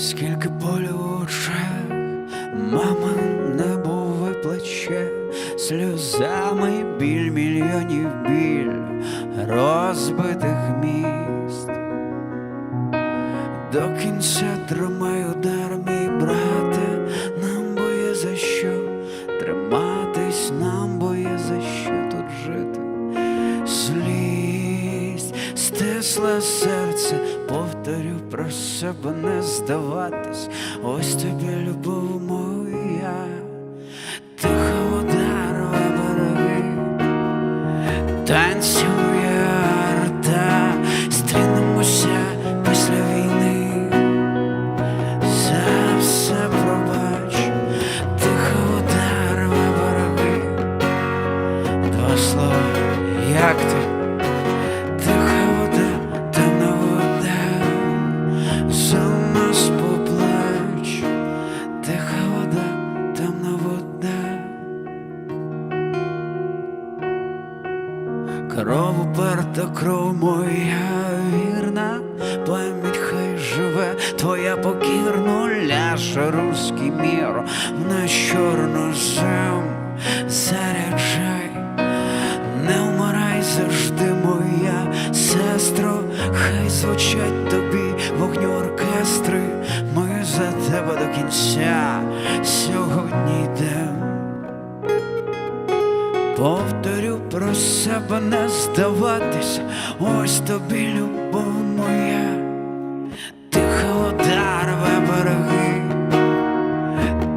Скільки болю в мама небо плече, сльозами біль мільйонів біль розбитих міст. До кінця тримай удар, мій брате, нам бо є за що триматись, нам бо є за що тут жити. Злість стисла серце, повторю про себе не здаватись. Ось тобі любов моя, тиха вода рве береги, танцює Кров уперта, кров моя вірна, пам'ять хай живе, твоя покірно. Ляже руський мір на чорну зем заряджай, не вмирай завжди, моя сестро, хай звучать тобі вогню оркестри, ми за тебе до кінця сьогодні Повторю про себе не здаватись, ось тобі любов моя, тиха вода рве береги,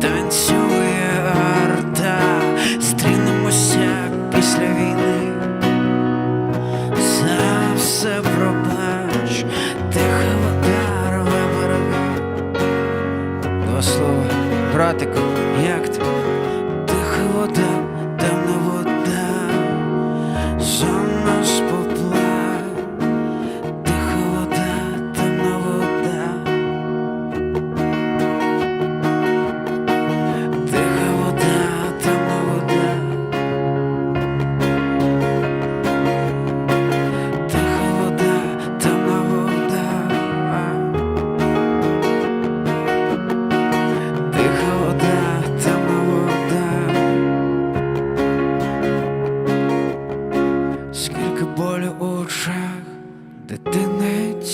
танцює арта, стрінемося після війни, за все пробач, тиха вода рве береги. Два слова, братику, як ти? Тиха вода, темна вода, за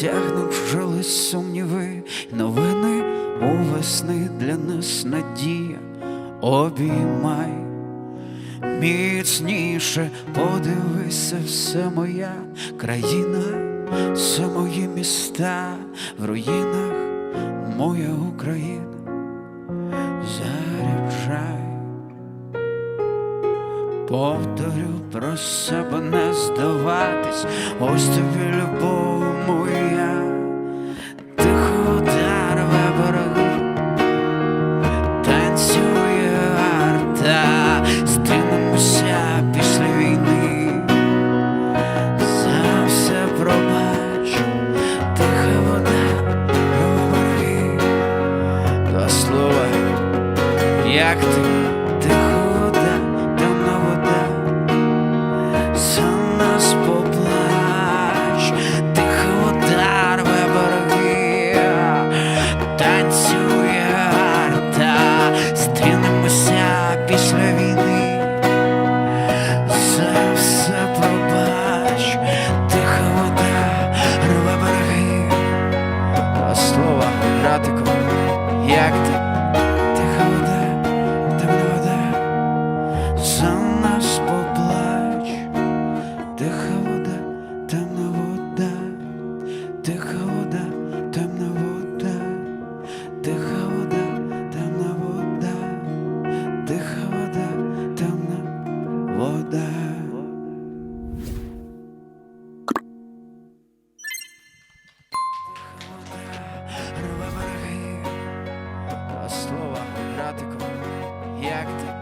тягнуть жили сумніви, новини у весни для нас надія. Обіймай. Міцніше, подивися, все моя країна, все мої міста. В руїнах, моя Україна Повторю про себе не здаватись, ось тобі любов моя, тихо вода рве танцює арта, стрінемося після війни, за все пробач, тиха вода береги, два слова, як ти, братику, як ти? Тиха вода, темна вода, за нас поплач, тиха Рве